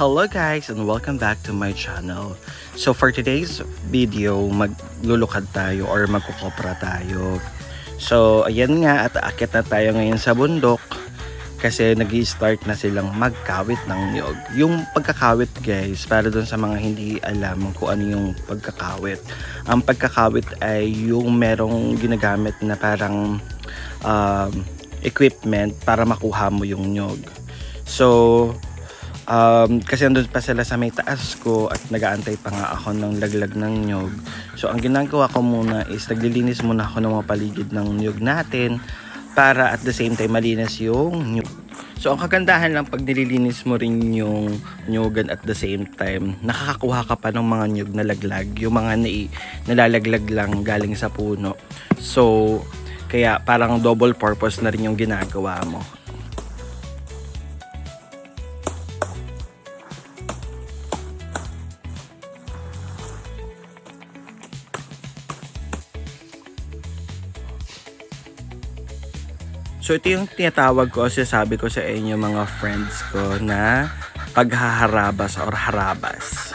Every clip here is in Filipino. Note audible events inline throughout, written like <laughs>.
Hello guys and welcome back to my channel. So for today's video, maglulukad tayo or magkukopra tayo. So ayan nga at aakit na tayo ngayon sa bundok kasi nag start na silang magkawit ng niyog. Yung pagkakawit guys, para dun sa mga hindi alam kung ano yung pagkakawit. Ang pagkakawit ay yung merong ginagamit na parang um, equipment para makuha mo yung nyog. So, um, kasi andun pa sila sa may taas ko at nagaantay pa nga ako ng laglag ng nyog. So, ang ginagawa ko muna is naglilinis muna ako ng mga paligid ng nyog natin para at the same time malinis yung nyog. So, ang kagandahan lang pag nililinis mo rin yung nyogan at the same time, nakakakuha ka pa ng mga nyog na laglag, yung mga nai, nalalaglag lang galing sa puno. So, kaya parang double purpose na rin yung ginagawa mo. So ito yung tinatawag ko, sabi ko sa inyo mga friends ko na paghaharabas or harabas.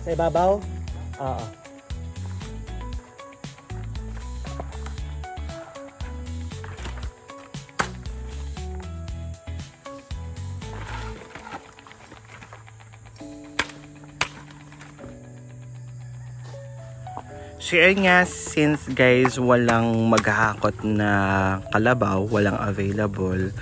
Sa ibabaw? Oo. So yun nga, since guys walang maghahakot na kalabaw, walang available.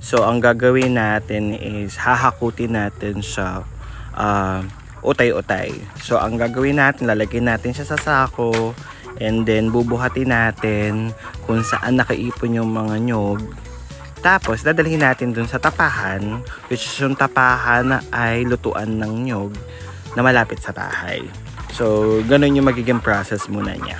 So ang gagawin natin is hahakutin natin sa ah, utay-utay. So ang gagawin natin, lalagyan natin siya sa sako and then bubuhatin natin kung saan nakaipon yung mga nyog. Tapos dadalhin natin dun sa tapahan, which is yung tapahan ay lutuan ng nyog na malapit sa bahay. So, ganun yung magiging process muna niya.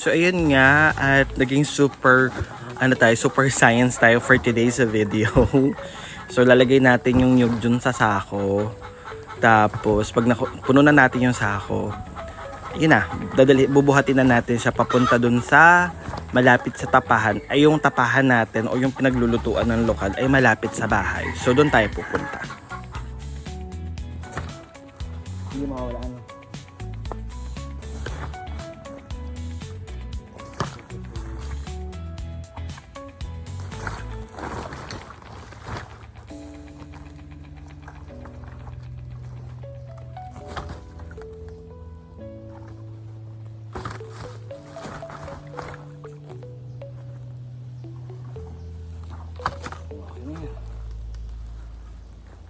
So ayun nga at naging super ano tayo, super science tayo for today's video. <laughs> so lalagay natin yung nyug dun sa sako. Tapos pag puno na natin yung sako, yun na, dadali, bubuhatin na natin siya papunta dun sa malapit sa tapahan. Ay yung tapahan natin o yung pinaglulutuan ng lokal ay malapit sa bahay. So doon tayo pupunta. Hindi mawawala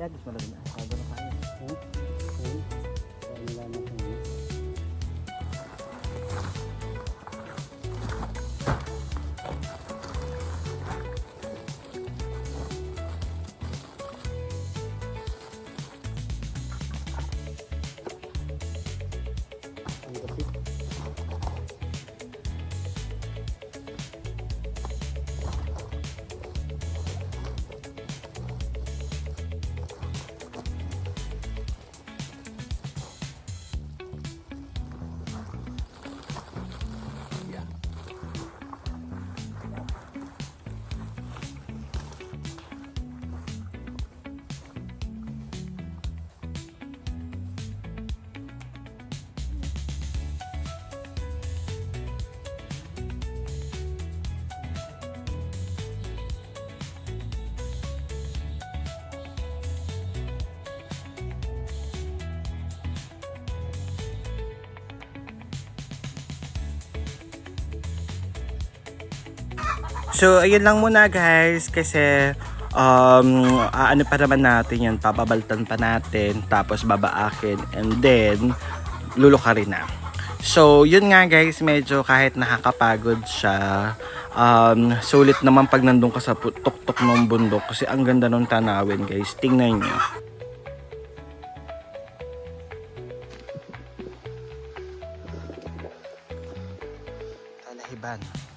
Kaya gusto mo na Sabi na kayo. Hmm? Hmm? Kaya nila natin So, ayun lang muna guys kasi um, ano pa naman natin yan, papabaltan pa natin, tapos babaakin, and then lulukarin na. So, yun nga guys, medyo kahit nakakapagod siya, um, sulit naman pag nandun ka sa tuktok ng bundok kasi ang ganda ng tanawin guys, tingnan nyo. Talahiban.